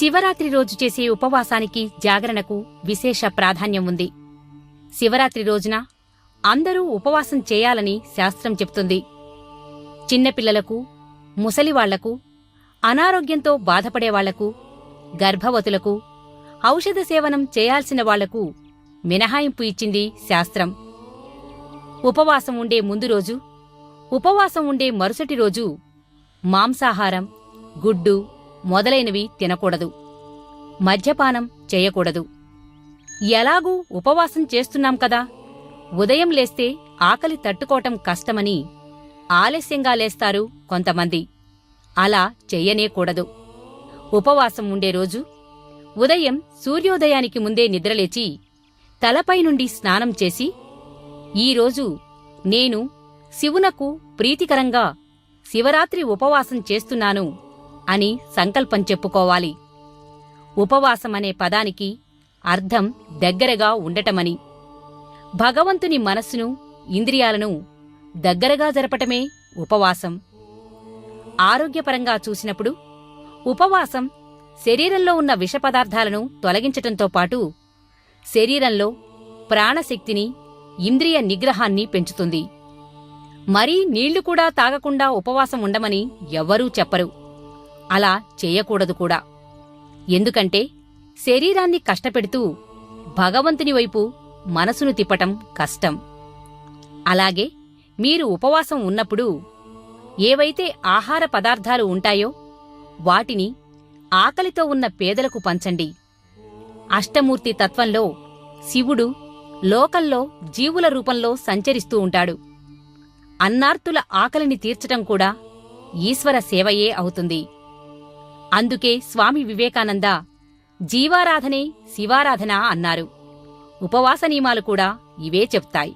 శివరాత్రి రోజు చేసే ఉపవాసానికి జాగరణకు విశేష ప్రాధాన్యం ఉంది. శివరాత్రి రోజున అందరూ ఉపవాసం చేయాలని శాస్త్రం చెప్తుంది. చిన్నపిల్లలకు ముసలివాళ్ళకు అనారోగ్యంతో బాధపడేవాళ్ళకు గర్భవతులకు ఔషధ సేవనం చేయాల్సిన వాళ్ళకు మినహాయింపు ఇచ్చింది శాస్త్రం. ఉపవాసం ఉండే ముందు రోజు ఉపవాసం ఉండే మరుసటి రోజు మాంసాహారం గుడ్డు మొదలైనవి తినకూడదు. మద్యపానం చేయకూడదు. ఎలాగూ ఉపవాసం చేస్తున్నాం కదా? ఉదయం లేస్తే ఆకలి తట్టుకోవటం కష్టమని ఆలస్యంగా లేస్తారు కొంతమంది. అలా చెయ్యనేకూడదు ఉపవాసం ఉండే రోజు ఉదయం సూర్యోదయానికి ముందే నిద్రలేచి తలపై నుండి స్నానం చేసి ఈరోజు నేను శివునకు ప్రీతికరంగా శివరాత్రి ఉపవాసం చేస్తున్నాను. అని సంకల్పం చెప్పుకోవాలి. ఉపవాసం అనే పదానికి అర్థం దగ్గరగా ఉండటమని. భగవంతుని మనస్సును ఇంద్రియాలను దగ్గరగా జరపటమే ఉపవాసం. ఆరోగ్యపరంగా చూసినప్పుడు ఉపవాసం శరీరంలో ఉన్న విష పదార్థాలను తొలగించటంతో పాటు శరీరంలో ప్రాణశక్తిని ఇంద్రియ నిగ్రహాన్ని పెంచుతుంది. మరీ నీళ్ళు కూడా తాగకుండా ఉపవాసం ఉండమని ఎవ్వరూ చెప్పరు. అలా చేయకూడదు కూడా. ఎందుకంటే శరీరాన్ని కష్టపెడుతూ భగవంతుని వైపు మనసును తిప్పటం కష్టం. అలాగే మీరు ఉపవాసం ఉన్నప్పుడు ఏవైతే ఆహార పదార్థాలు ఉంటాయో వాటిని ఆకలితో ఉన్న పేదలకు పంచండి. అష్టమూర్తి తత్వంలో శివుడు లోకంలో జీవుల రూపంలో సంచరిస్తూ ఉంటాడు. అన్నార్తుల ఆకలిని తీర్చటం కూడా ఈశ్వర సేవయే అవుతుంది. అందుకే స్వామి వివేకానంద జీవారాధనే శివారాధన అన్నారు. ఉపవాస నియమాలు కూడా ఇవే చెప్తాయి.